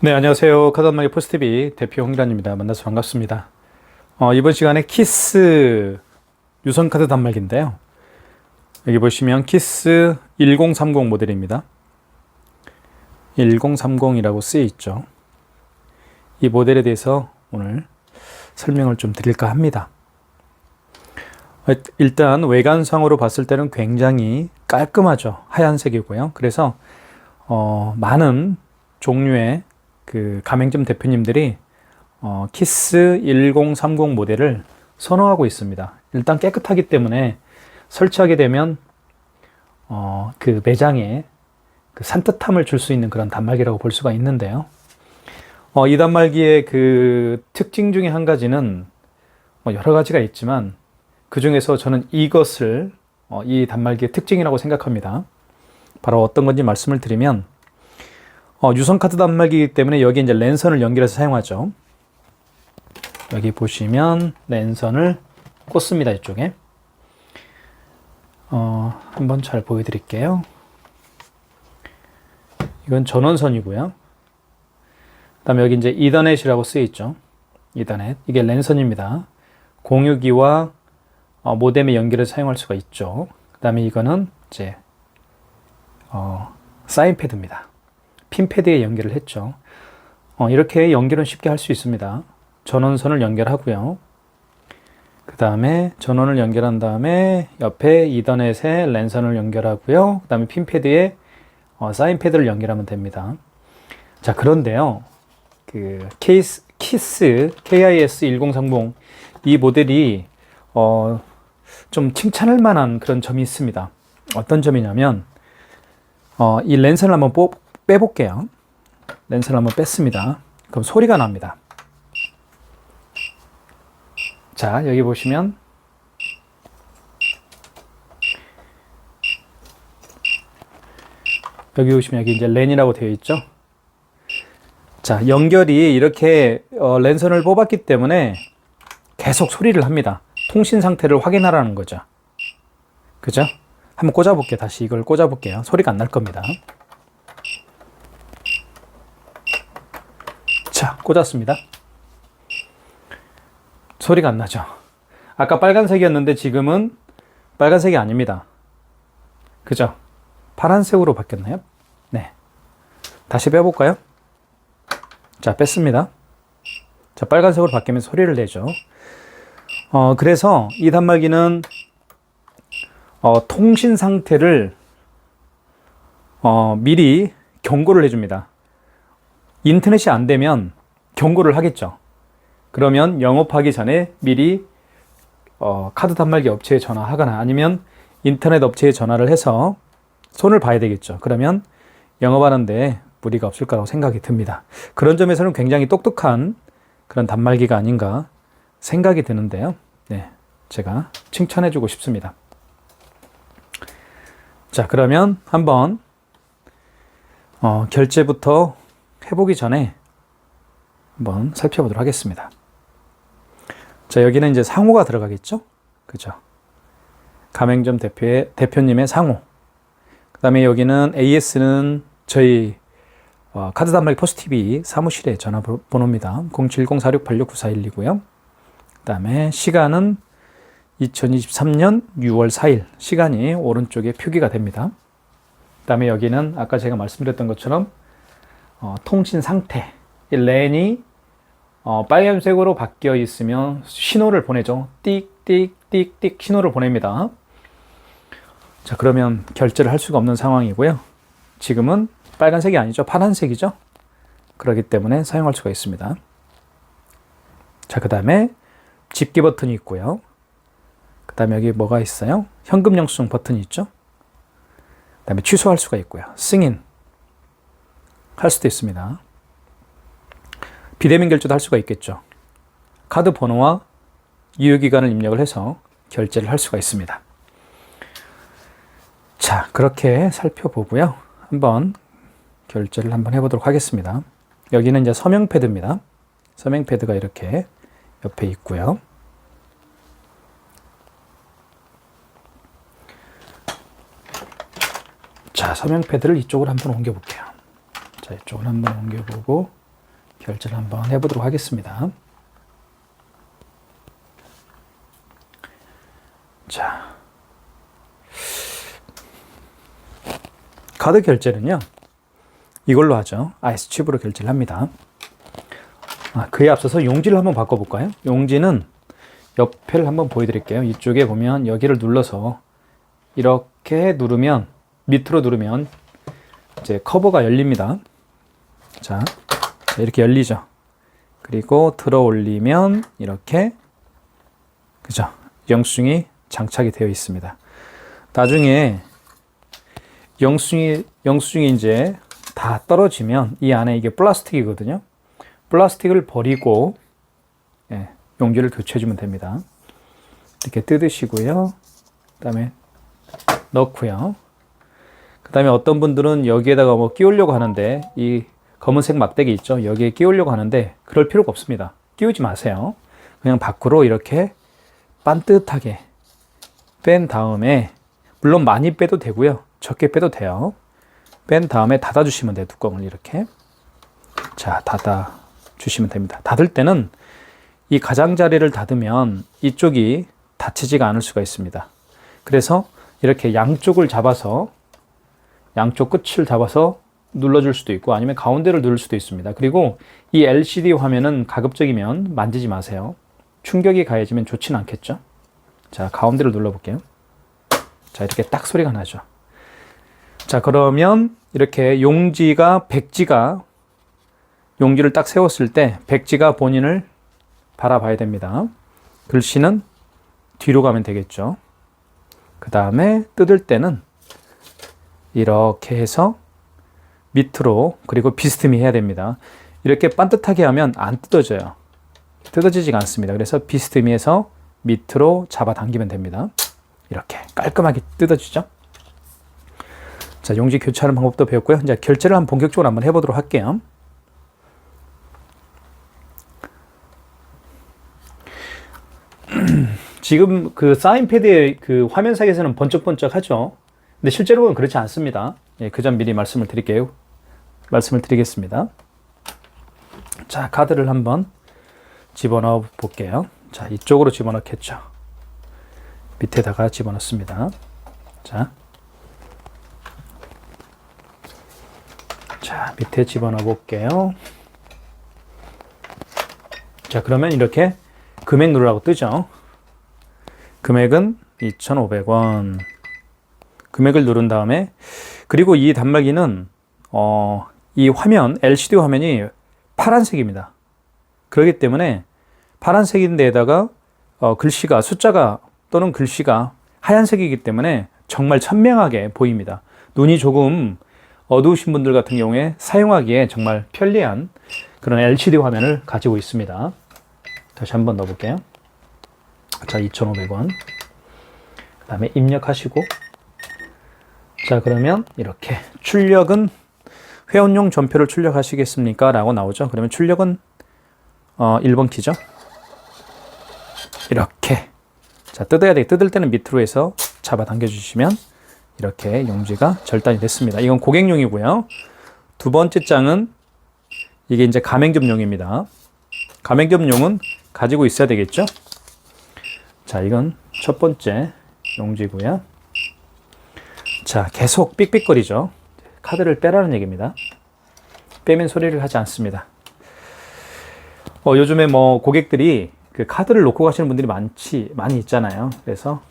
네, 안녕하세요. 카드마기 포스티비 대표 홍기란입니다. 만나서 반갑습니다. 어, 이번 시간에 키스 유선 카드 단말기인데요. 여기 보시면 키스 1030 모델입니다. 1030이라고 쓰여 있죠. 이 모델에 대해서 오늘 설명을 좀 드릴까 합니다. 어, 일단 외관상으로 봤을 때는 굉장히 깔끔하죠. 하얀색이고요. 그래서 어, 많은 종류의 그 가맹점 대표님들이 어, 키스 1030 모델을 선호하고 있습니다. 일단 깨끗하기 때문에 설치하게 되면 어, 그 매장에 그 산뜻함을 줄 수 있는 그런 단말기라고 볼 수가 있는데요. 어, 이 단말기의 그 특징 중에 한 가지는 뭐 여러 가지가 있지만 그 중에서 저는 이것을 어, 이 단말기의 특징이라고 생각합니다. 바로 어떤 건지 말씀을 드리면 어, 유선 카드 단말기이기 때문에 여기 이제 랜선을 연결해서 사용하죠. 여기 보시면 랜선을 꽂습니다. 이쪽에. 어, 한번 잘 보여드릴게요. 이건 전원선이고요. 그 다음에 여기 이제 이더넷이라고 쓰여 있죠. 이더넷. 이게 랜선입니다. 공유기와 어, 모뎀에 연결해서 사용할 수가 있죠. 그 다음에 이거는 이제 어, 사인 패드입니다. 핀 패드에 연결을 했죠. 어, 이렇게 연결은 쉽게 할 수 있습니다. 전원선을 연결하고요. 그 다음에 전원을 연결한 다음에 옆에 이더넷에 랜선을 연결하고요. 그 다음에 핀 패드에 어, 사인 패드를 연결하면 됩니다. 자, 그런데요. 그 케이스, 키스 KIS 1030 이 모델이 어, 좀 칭찬할 만한 그런 점이 있습니다. 어떤 점이냐면 어, 이 랜선을 한번 뽑, 빼볼게요. 랜선을 한번 뺐습니다. 그럼 소리가 납니다. 자, 여기 보시면 여기 보시면 여기 이제 랜이라고 되어 있죠. 자, 연결이 이렇게 어, 랜선을 뽑았기 때문에 계속 소리를 합니다. 통신 상태를 확인하라는 거죠. 그죠? 한번 꽂아볼게요. 다시 이걸 꽂아볼게요. 소리가 안 날 겁니다. 자, 꽂았습니다. 소리가 안 나죠? 아까 빨간색이었는데 지금은 빨간색이 아닙니다. 그죠? 파란색으로 바뀌었나요? 네. 다시 빼볼까요? 자, 뺐습니다. 자, 빨간색으로 바뀌면 소리를 내죠. 어, 그래서 이 단말기는 어, 통신 상태를 어, 미리 경고를 해줍니다. 인터넷이 안 되면 경고를 하겠죠. 그러면 영업하기 전에 미리 어, 카드 단말기 업체에 전화하거나 아니면 인터넷 업체에 전화를 해서 손을 봐야 되겠죠. 그러면 영업하는데 무리가 없을 거라고 생각이 듭니다. 그런 점에서는 굉장히 똑똑한 그런 단말기가 아닌가 생각이 드는데요. 네, 제가 칭찬해주고 싶습니다. 자, 그러면 한번 어, 결제부터 해보기 전에 한번 살펴보도록 하겠습니다. 자, 여기는 이제 상호가 들어가겠죠? 그죠? 가맹점 대표의, 대표님의 상호. 그 다음에 여기는 AS는 저희 어, 카드 단말기 포스TV 사무실의 전화번호입니다. 070-4686-9412고요. 그 다음에 시간은 2023년 6월 4일 시간이 오른쪽에 표기가 됩니다. 그 다음에 여기는 아까 제가 말씀드렸던 것처럼 어, 통신 상태 랜이 어, 빨간색으로 바뀌어 있으면 신호를 보내죠. 띡띡띡띡 신호를 보냅니다. 자 그러면 결제를 할 수가 없는 상황이고요. 지금은 빨간색이 아니죠. 파란색이죠. 그렇기 때문에 사용할 수가 있습니다. 자, 그 다음에 집기 버튼이 있고요. 그 다음에 여기 뭐가 있어요? 현금 영수증 버튼이 있죠. 그 다음에 취소할 수가 있고요. 승인 할 수도 있습니다. 비대면 결제도 할 수가 있겠죠. 카드 번호와 유효기간을 입력을 해서 결제를 할 수가 있습니다. 자, 그렇게 살펴보고요. 한번 결제를 한번 해보도록 하겠습니다. 여기는 이제 서명 패드입니다. 서명 패드가 이렇게 옆에 있고요. 자, 서명 패드를 이쪽으로 한번 옮겨 볼게요. 자, 이쪽으로 한번 옮겨 보고 결제를 한번 해 보도록 하겠습니다. 자. 카드 결제는요. 이걸로 하죠. 아이스 칩으로 결제를 합니다. 아, 그에 앞서서 용지를 한번 바꿔볼까요? 용지는 옆에를 한번 보여드릴게요. 이쪽에 보면 여기를 눌러서 이렇게 누르면 밑으로 누르면 이제 커버가 열립니다. 자, 자, 이렇게 열리죠. 그리고 들어 올리면 이렇게 그죠? 영수증이 장착이 되어 있습니다. 나중에 영수증이 영수증이 이제 다 떨어지면 이 안에 이게 플라스틱이거든요. 플라스틱을 버리고 예, 용기를 교체해 주면 됩니다. 이렇게 뜯으시고요. 그 다음에 넣고요. 그 다음에 어떤 분들은 여기에다가 뭐 끼우려고 하는데 이 검은색 막대기 있죠. 여기에 끼우려고 하는데 그럴 필요가 없습니다. 끼우지 마세요. 그냥 밖으로 이렇게 반듯하게 뺀 다음에 물론 많이 빼도 되고요. 적게 빼도 돼요. 뺀 다음에 닫아 주시면 돼요. 뚜껑을 이렇게. 자, 닫아 주시면 됩니다. 닫을 때는 이 가장자리를 닫으면 이쪽이 닫히지가 않을 수가 있습니다. 그래서 이렇게 양쪽을 잡아서 양쪽 끝을 잡아서 눌러줄 수도 있고 아니면 가운데를 누를 수도 있습니다. 그리고 이 LCD 화면은 가급적이면 만지지 마세요. 충격이 가해지면 좋지는 않겠죠. 자, 가운데를 눌러볼게요. 자, 이렇게 딱 소리가 나죠. 자, 그러면 이렇게 용지가, 백지가 용지를 딱 세웠을 때 백지가 본인을 바라봐야 됩니다. 글씨는 뒤로 가면 되겠죠. 그 다음에 뜯을 때는 이렇게 해서 밑으로 그리고 비스듬히 해야 됩니다. 이렇게 반듯하게 하면 안 뜯어져요. 뜯어지지가 않습니다. 그래서 비스듬히 해서 밑으로 잡아당기면 됩니다. 이렇게 깔끔하게 뜯어지죠. 자, 용지 교체하는 방법도 배웠고요. 이제 결제를 한번 본격적으로 한번 해보도록 할게요. 지금 그 사인패드의 그 화면상에서는 번쩍번쩍하죠. 근데 실제로는 그렇지 않습니다. 예, 그 점 미리 말씀을 드릴게요. 말씀을 드리겠습니다. 자, 카드를 한번 집어넣어 볼게요. 자, 이쪽으로 집어넣겠죠. 밑에다가 집어넣습니다. 자. 자, 밑에 집어넣어 볼게요. 자, 그러면 이렇게 금액 누르라고 뜨죠. 금액은 2,500원. 금액을 누른 다음에 그리고 이 단말기는 어, 이 화면 LCD 화면이 파란색입니다. 그렇기 때문에 파란색인데다가 어, 글씨가 숫자가 또는 글씨가 하얀색이기 때문에 정말 선명하게 보입니다. 눈이 조금 어두우신 분들 같은 경우에 사용하기에 정말 편리한 그런 LCD 화면을 가지고 있습니다. 다시 한번 넣어볼게요. 자, 2,500원. 그 다음에 입력하시고. 자, 그러면 이렇게 출력은 회원용 전표를 출력하시겠습니까? 라고 나오죠. 그러면 출력은 어, 1번 키죠. 이렇게. 자, 뜯어야 돼. 뜯을 때는 밑으로 해서 잡아 당겨 주시면 이렇게 용지가 절단이 됐습니다. 이건 고객용이고요. 두 번째 장은 이게 이제 가맹점용입니다. 가맹점용은 가지고 있어야 되겠죠? 자, 이건 첫 번째 용지고요. 자, 계속 삑삑거리죠. 카드를 빼라는 얘기입니다. 빼면 소리를 하지 않습니다. 어, 요즘에 뭐 고객들이 그 카드를 놓고 가시는 분들이 많지, 많이 있잖아요. 그래서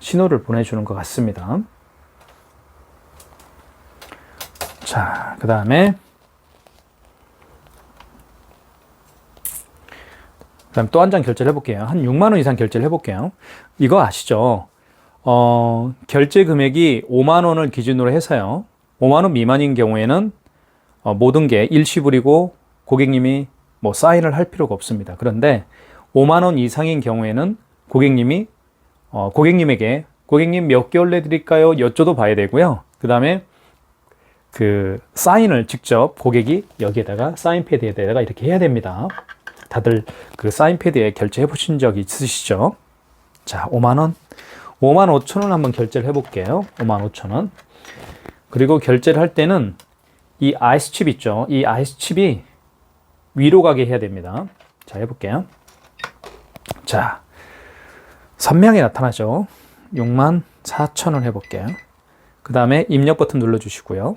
신호를 보내주는 것 같습니다. 자, 그 다음에 그 다음 또 한 장 결제를 해볼게요. 한 6만 원 이상 결제를 해볼게요. 이거 아시죠? 어, 결제 금액이 5만 원을 기준으로 해서요. 5만 원 미만인 경우에는 어, 모든 게 일시불이고 고객님이 뭐 사인을 할 필요가 없습니다. 그런데 5만 원 이상인 경우에는 고객님이 어, 고객님에게 고객님 몇 개월 내 드릴까요? 여쭤도 봐야 되고요. 그 다음에 그 사인을 직접 고객이 여기에다가 사인 패드에다가 이렇게 해야 됩니다. 다들 그 사인패드에 결제해 보신 적 있으시죠? 자, 5만원. 5만 5천 원 한번 결제를 해볼게요. 5만 5천 원. 그리고 결제를 할 때는 이 아이스 칩 있죠. 이 아이스 칩이 위로 가게 해야 됩니다. 자, 해볼게요. 자, 선명히 나타나죠. 6만 4천 원 해볼게요. 그 다음에 입력 버튼 눌러주시고요.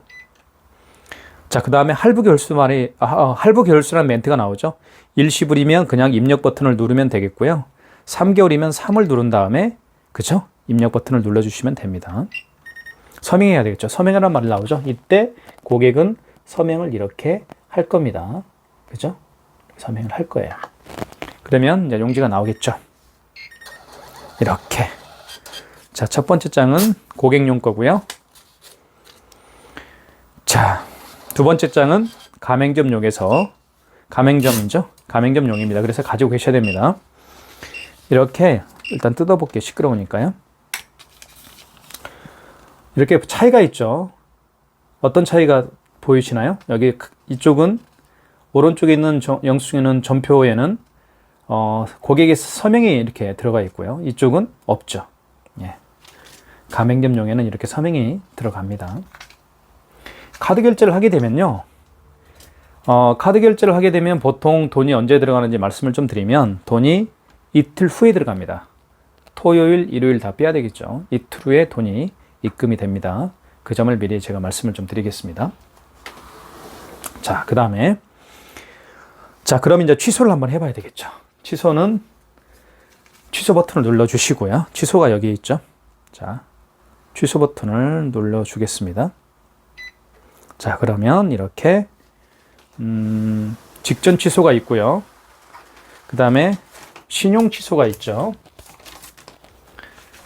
자, 그 다음에 할부 결수 말이, 아, 아, 할부 결수라는 멘트가 나오죠. 일시불이면 그냥 입력 버튼을 누르면 되겠고요. 3개월이면 3을 누른 다음에, 그죠? 입력 버튼을 눌러주시면 됩니다. 서명해야 되겠죠. 서명이라는 말이 나오죠. 이때 고객은 서명을 이렇게 할 겁니다. 그죠? 서명을 할 거예요. 그러면 이제 용지가 나오겠죠. 이렇게. 자, 첫 번째 장은 고객용 거고요. 자, 두 번째 장은 가맹점용에서 가맹점이죠. 가맹점용입니다. 그래서 가지고 계셔야 됩니다. 이렇게 일단 뜯어볼게요. 시끄러우니까요. 이렇게 차이가 있죠. 어떤 차이가 보이시나요? 여기 이쪽은 오른쪽에 있는 정- 영수증에는 전표에는 어, 고객의 서명이 이렇게 들어가 있고요. 이쪽은 없죠. 예. 가맹점용에는 이렇게 서명이 들어갑니다. 카드 결제를 하게 되면요. 어, 카드 결제를 하게 되면 보통 돈이 언제 들어가는지 말씀을 좀 드리면 돈이 이틀 후에 들어갑니다. 토요일, 일요일 다 빼야 되겠죠. 이틀 후에 돈이 입금이 됩니다. 그 점을 미리 제가 말씀을 좀 드리겠습니다. 자, 그 다음에 자, 그럼 이제 취소를 한번 해봐야 되겠죠. 취소는 취소 버튼을 눌러주시고요. 취소가 여기 있죠. 자, 취소 버튼을 눌러주겠습니다. 자, 그러면 이렇게 음, 직전 취소가 있고요. 그 다음에 신용 취소가 있죠.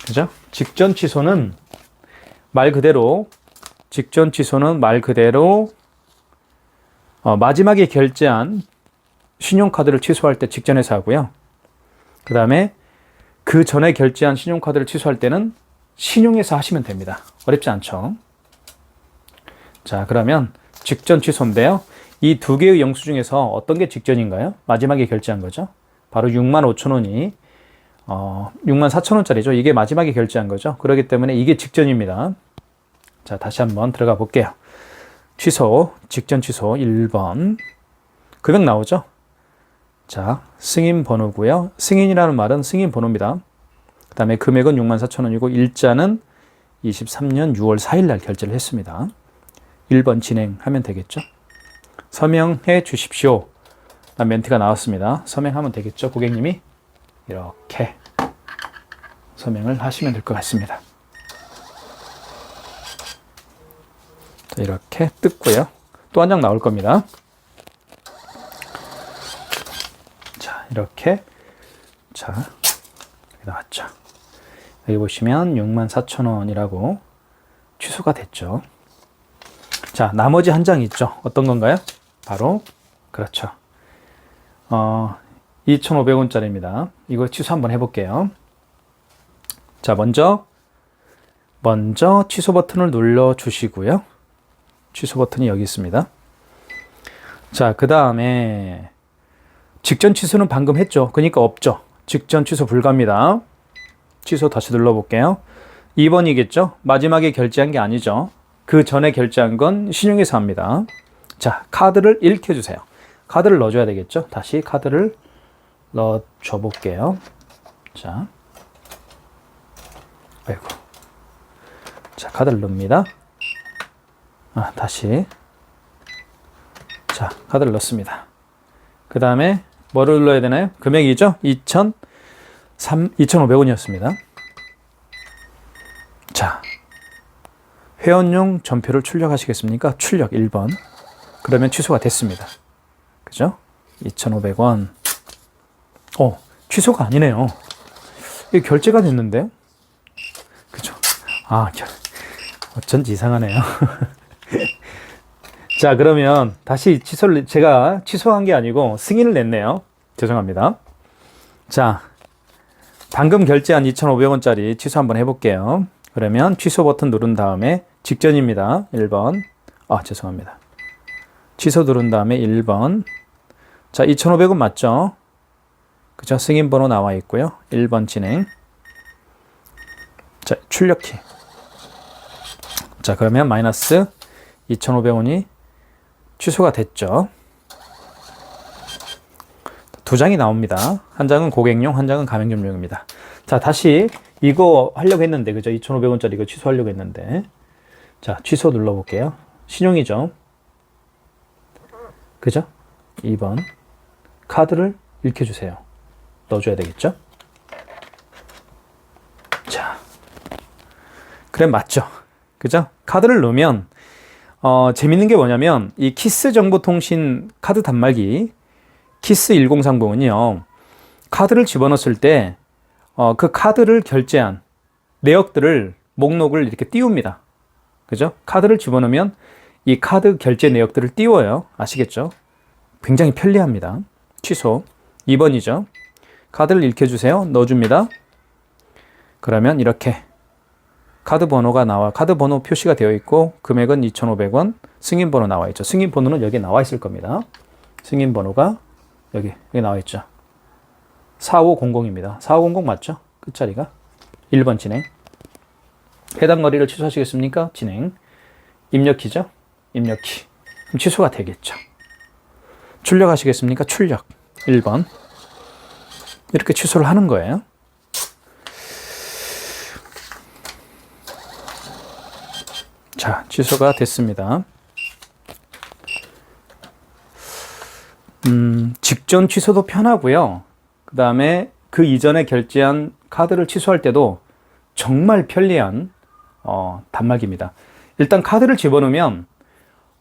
그죠? 직전 취소는 말 그대로 직전 취소는 말 그대로 어, 마지막에 결제한 신용카드를 취소할 때 직전에서 하고요. 그 다음에 그 전에 결제한 신용카드를 취소할 때는 신용에서 하시면 됩니다. 어렵지 않죠? 자, 그러면 직전 취소인데요. 이 두 개의 영수 중에서 어떤 게 직전인가요? 마지막에 결제한 거죠. 바로 6만 5천 원이 어, 6만 4천 원짜리죠. 이게 마지막에 결제한 거죠. 그렇기 때문에 이게 직전입니다. 자, 다시 한번 들어가 볼게요. 취소, 직전 취소 1번. 금액 나오죠? 자, 승인 번호고요. 승인이라는 말은 승인 번호입니다. 그 다음에 금액은 6만 4천 원이고 일자는 23년 6월 4일 날 결제를 했습니다. 1번 진행하면 되겠죠? 서명해 주십시오. 라는 멘트가 나왔습니다. 서명하면 되겠죠? 고객님이 이렇게 서명을 하시면 될 것 같습니다. 자, 이렇게 뜯고요. 또 한 장 나올 겁니다. 자, 이렇게 자, 여기 나왔죠. 여기 보시면 64,000원이라고 취소가 됐죠. 자, 나머지 한 장 있죠. 어떤 건가요? 바로 그렇죠. 어, 2,500원짜리입니다. 이거 취소 한번 해볼게요. 자, 먼저 먼저 취소 버튼을 눌러 주시고요. 취소 버튼이 여기 있습니다. 자, 그 다음에 직전 취소는 방금 했죠. 그러니까 없죠. 직전 취소 불가입니다. 취소 다시 눌러볼게요. 2번이겠죠? 마지막에 결제한 게 아니죠. 그 전에 결제한 건 신용에서 합니다. 자, 카드를 읽혀주세요. 카드를 넣어줘야 되겠죠? 다시 카드를 넣어줘 볼게요. 자, 아이고. 자, 카드를 넣습니다. 아, 다시. 자, 카드를 넣습니다. 그 다음에 뭐를 눌러야 되나요? 금액이죠? 2,000, 2,500원이었습니다. 자, 회원용 전표를 출력하시겠습니까? 출력 1번. 그러면 취소가 됐습니다. 그죠? 2,500원. 어, 취소가 아니네요. 이게 결제가 됐는데? 그죠? 아, 결, 어쩐지 이상하네요. 자, 그러면 다시 취소를, 제가 취소한 게 아니고 승인을 냈네요. 죄송합니다. 자, 방금 결제한 2,500원짜리 취소 한번 해볼게요. 그러면 취소 버튼 누른 다음에 직전입니다. 1번. 아, 죄송합니다. 취소 누른 다음에 1번. 자, 2,500원 맞죠? 그죠? 승인 번호 나와 있고요. 1번 진행. 자, 출력키. 자, 그러면 마이너스 2,500원이 취소가 됐죠. 두 장이 나옵니다. 한 장은 고객용, 한 장은 가맹점용입니다. 자, 다시 이거 하려고 했는데, 그죠? 2,500원짜리 이거 취소하려고 했는데. 자, 취소 눌러볼게요. 신용이죠. 그죠? 2번. 카드를 읽혀주세요. 넣어줘야 되겠죠? 자. 그래, 맞죠? 그죠? 카드를 넣으면, 어, 재밌는 게 뭐냐면, 이 키스 정보통신 카드 단말기, 키스 1030은요, 카드를 집어넣었을 때, 어, 그 카드를 결제한 내역들을, 목록을 이렇게 띄웁니다. 그죠? 카드를 집어넣으면 이 카드 결제 내역들을 띄워요. 아시겠죠? 굉장히 편리합니다. 취소. 2번이죠. 카드를 읽혀주세요. 넣어줍니다. 그러면 이렇게 카드 번호가 나와, 카드 번호 표시가 되어 있고, 금액은 2,500원, 승인 번호 나와 있죠. 승인 번호는 여기 나와 있을 겁니다. 승인 번호가 여기, 여기 나와 있죠. 4500입니다. 4500 맞죠? 끝자리가. 1번 진행. 해당 거리를 취소하시겠습니까? 진행. 입력키죠? 입력키. 그럼 취소가 되겠죠. 출력하시겠습니까? 출력. 1번. 이렇게 취소를 하는 거예요. 자, 취소가 됐습니다. 음, 직전 취소도 편하고요. 그 다음에 그 이전에 결제한 카드를 취소할 때도 정말 편리한 어, 단말기입니다. 일단 카드를 집어넣으면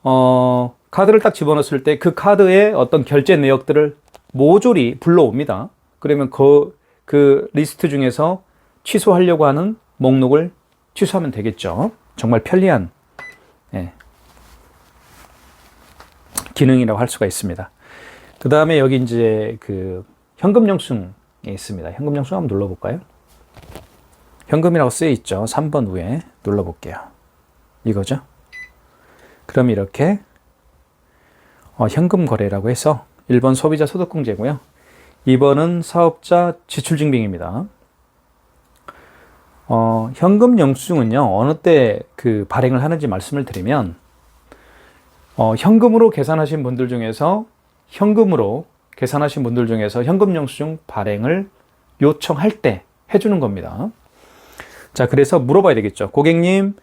어, 카드를 딱 집어넣었을 때 그 카드의 어떤 결제 내역들을 모조리 불러옵니다. 그러면 그, 그 리스트 중에서 취소하려고 하는 목록을 취소하면 되겠죠. 정말 편리한 예, 기능이라고 할 수가 있습니다. 그 다음에 여기 이제 그 현금 영수증이 있습니다. 현금 영수증 한번 눌러볼까요? 현금이라고 쓰여 있죠. 3번 위에 눌러볼게요. 이거죠. 그럼 이렇게 어, 현금 거래라고 해서 1번 소비자 소득공제고요. 2번은 사업자 지출증빙입니다. 어, 현금 영수증은요, 어느 때 그 발행을 하는지 말씀을 드리면, 어, 현금으로 계산하신 분들 중에서, 현금으로 계산하신 분들 중에서 현금 영수증 발행을 요청할 때 해주는 겁니다. 자, 그래서 물어봐야 되겠죠. 고객님,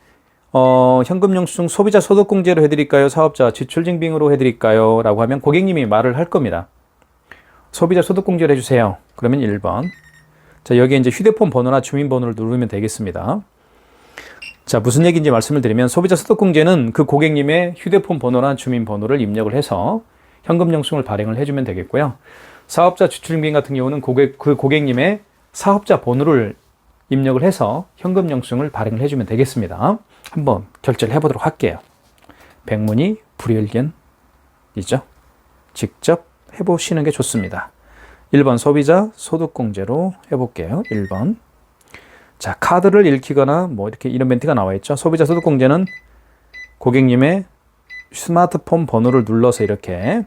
어, 현금 영수증 소비자 소득공제로 해드릴까요? 사업자 지출증빙으로 해드릴까요? 라고 하면 고객님이 말을 할 겁니다. 소비자 소득공제를 해주세요. 그러면 1번. 자, 여기에 이제 휴대폰 번호나 주민번호를 누르면 되겠습니다. 자, 무슨 얘기인지 말씀을 드리면 소비자 소득공제는 그 고객님의 휴대폰 번호나 주민번호를 입력을 해서 현금 영수증을 발행을 해주면 되겠고요. 사업자 지출증빙 같은 경우는 고객, 그 고객님의 사업자 번호를 입력을 해서 현금 영수증을 발행을 해주면 되겠습니다. 한번 결제를 해보도록 할게요. 백문이 불여일견이죠. 직접 해보시는 게 좋습니다. 1번 소비자 소득공제로 해볼게요. 1번. 자, 카드를 읽히거나 뭐 이렇게 이런 멘트가 나와 있죠. 소비자 소득공제는 고객님의 스마트폰 번호를 눌러서 이렇게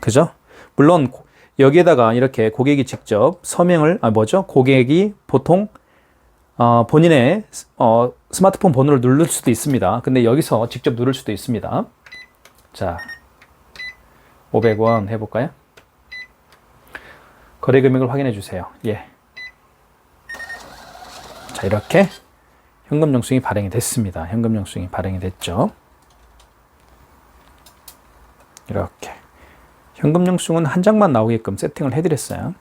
그죠? 물론 여기에다가 이렇게 고객이 직접 서명을 아 뭐죠? 고객이 보통 어, 본인의 어, 스마트폰 번호를 누를 수도 있습니다. 근데 여기서 직접 누를 수도 있습니다. 자, 500원 해볼까요? 거래 금액을 확인해 주세요. 예. 자, 이렇게 현금 영수증이 발행이 됐습니다. 현금 영수증이 발행이 됐죠. 이렇게. 현금 영수증은 한 장만 나오게끔 세팅을 해드렸어요.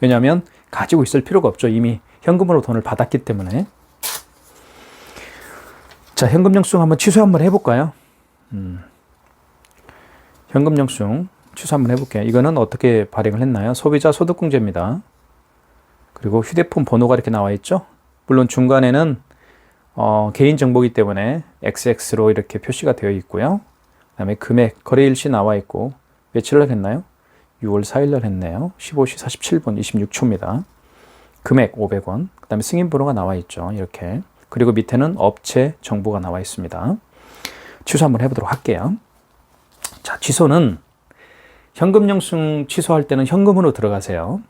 왜냐하면 가지고 있을 필요가 없죠. 이미 현금으로 돈을 받았기 때문에. 자, 현금 영수증 한번 취소 한번 해볼까요? 음. 현금 영수증 취소 한번 해볼게요. 이거는 어떻게 발행을 했나요? 소비자 소득공제입니다. 그리고 휴대폰 번호가 이렇게 나와 있죠? 물론 중간에는 어, 개인 정보이기 때문에 XX로 이렇게 표시가 되어 있고요. 그 다음에 금액, 거래일시 나와 있고 며칠 날 했나요? 6월 4일 날 했네요. 15시 47분 26초입니다. 금액 500원. 그 다음에 승인 번호가 나와 있죠. 이렇게. 그리고 밑에는 업체 정보가 나와 있습니다. 취소 한번 해보도록 할게요. 자, 취소는 현금 영수증 취소할 때는 현금으로 들어가세요.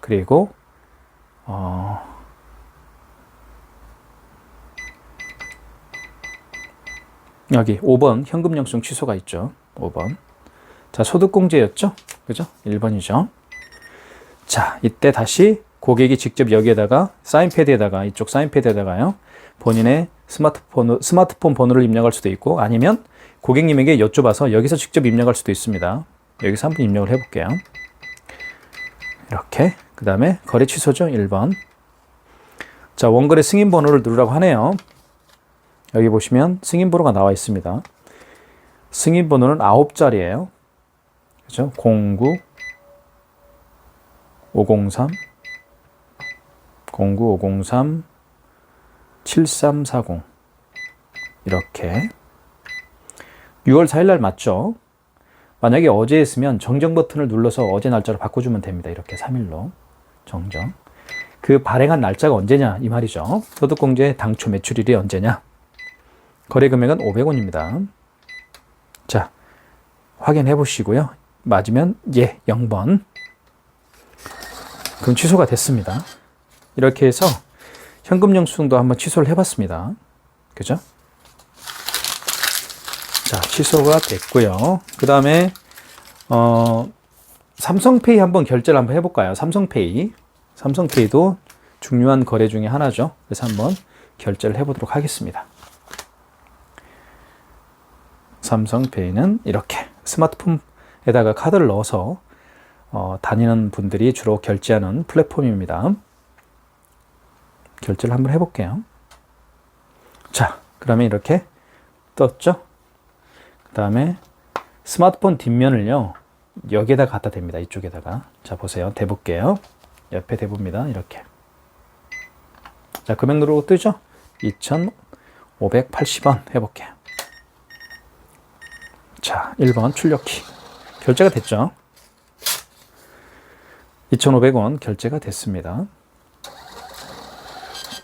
그리고 어, 여기 5번 현금 영수증 취소가 있죠. 5번. 자, 소득공제였죠? 그죠? 1번이죠. 자, 이때 다시 고객이 직접 여기에다가 사인패드에다가 이쪽 사인패드에다가요. 본인의 스마트폰 스마트폰 번호를 입력할 수도 있고 아니면 고객님에게 여쭤봐서 여기서 직접 입력할 수도 있습니다. 여기서 한번 입력을 해 볼게요. 이렇게. 그 다음에 거래 취소죠. 1번. 자, 원거래 승인 번호를 누르라고 하네요. 여기 보시면 승인 번호가 나와 있습니다. 승인 번호는 9자리예요. 그죠? 09 503 09 503 7340 이렇게 6월 4일 날 맞죠? 만약에 어제 했으면 정정 버튼을 눌러서 어제 날짜로 바꿔주면 됩니다. 이렇게 3일로 정정. 그 발행한 날짜가 언제냐 이 말이죠. 소득공제 당초 매출일이 언제냐? 거래 금액은 500원입니다. 자, 확인해 보시고요. 맞으면 예, 0번. 그럼 취소가 됐습니다. 이렇게 해서 현금 영수증도 한번 취소를 해봤습니다. 그죠? 자, 취소가 됐고요. 그 다음에 어, 삼성페이 한번 결제를 한번 해볼까요? 삼성페이. 삼성페이도 중요한 거래 중에 하나죠. 그래서 한번 결제를 해보도록 하겠습니다. 삼성페이는 이렇게 스마트폰에다가 카드를 넣어서 어, 다니는 분들이 주로 결제하는 플랫폼입니다. 결제를 한번 해볼게요. 자, 그러면 이렇게 떴죠? 그 다음에 스마트폰 뒷면을요, 여기에다 갖다 댑니다. 이쪽에다가. 자, 보세요. 대볼게요. 옆에 대봅니다. 이렇게. 자, 금액 누르고 뜨죠? 2,580원 해볼게요. 자, 1번 출력키. 결제가 됐죠? 2,500원 결제가 됐습니다.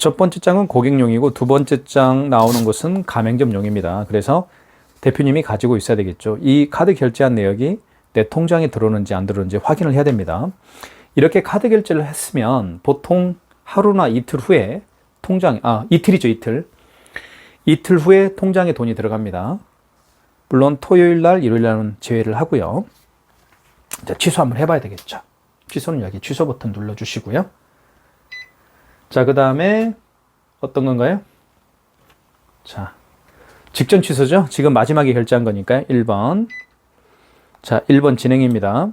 첫 번째 장은 고객용이고 두 번째 장 나오는 것은 가맹점용입니다. 그래서 대표님이 가지고 있어야 되겠죠. 이 카드 결제한 내역이 내 통장에 들어오는지 안 들어오는지 확인을 해야 됩니다. 이렇게 카드 결제를 했으면 보통 하루나 이틀 후에 통장, 아, 이틀이죠, 이틀. 이틀 후에 통장에 돈이 들어갑니다. 물론 토요일 날, 일요일 날은 제외를 하고요. 자, 취소 한번 해봐야 되겠죠. 취소는 여기 취소 버튼 눌러주시고요. 자, 그 다음에 어떤 건가요? 자, 직전 취소죠? 지금 마지막에 결제한 거니까 1번. 자, 1번 진행입니다.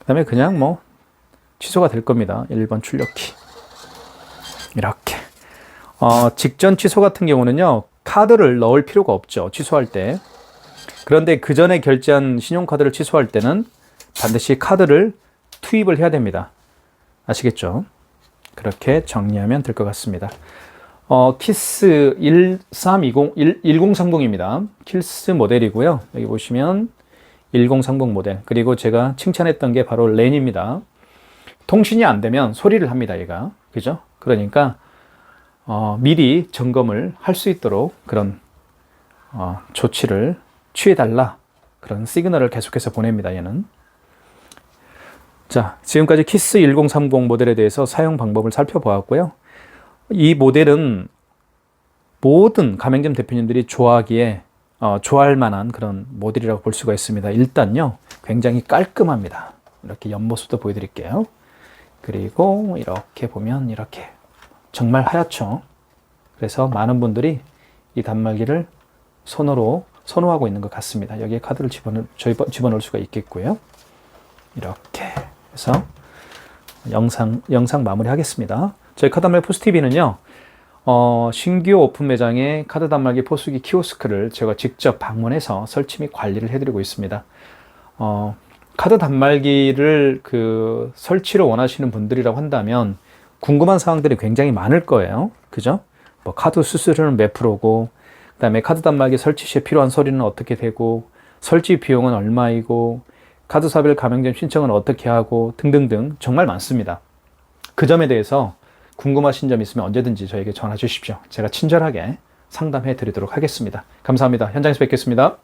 그 다음에 그냥 뭐 취소가 될 겁니다. 1번 출력키. 이렇게. 어, 직전 취소 같은 경우는요, 카드를 넣을 필요가 없죠. 취소할 때. 그런데 그 전에 결제한 신용카드를 취소할 때는 반드시 카드를 투입을 해야 됩니다. 아시겠죠? 그렇게 정리하면 될 것 같습니다. 어, 키스 1320, 1030입니다. 키스 모델이고요. 여기 보시면 1030 모델. 그리고 제가 칭찬했던 게 바로 랜입니다. 통신이 안 되면 소리를 합니다, 얘가. 그죠? 그러니까, 어, 미리 점검을 할 수 있도록 그런, 어, 조치를 취해달라. 그런 시그널을 계속해서 보냅니다, 얘는. 자, 지금까지 키스 1030 모델에 대해서 사용 방법을 살펴보았고요. 이 모델은 모든 가맹점 대표님들이 좋아하기에 어, 좋아할 만한 그런 모델이라고 볼 수가 있습니다. 일단요, 굉장히 깔끔합니다. 이렇게 옆모습도 보여드릴게요. 그리고 이렇게 보면 이렇게 정말 하얗죠. 그래서 많은 분들이 이 단말기를 손으로 선호하고 있는 것 같습니다. 여기에 카드를 집어넣을, 집어넣을 수가 있겠고요. 이렇게 해서 영상, 영상 마무리 하겠습니다. 저희 카드단말 포스TV는요, 어, 신규 오픈 매장의 카드 단말기 포수기 키오스크를 제가 직접 방문해서 설치 및 관리를 해드리고 있습니다. 어, 카드 단말기를 그 설치를 원하시는 분들이라고 한다면 궁금한 사항들이 굉장히 많을 거예요. 그죠? 뭐 카드 수수료는 몇 프로고, 그 다음에 카드 단말기 설치 시에 필요한 서류는 어떻게 되고, 설치 비용은 얼마이고, 카드사별 가맹점 신청은 어떻게 하고 등등등 정말 많습니다. 그 점에 대해서 궁금하신 점 있으면 언제든지 저에게 전화 주십시오. 제가 친절하게 상담해 드리도록 하겠습니다. 감사합니다. 현장에서 뵙겠습니다.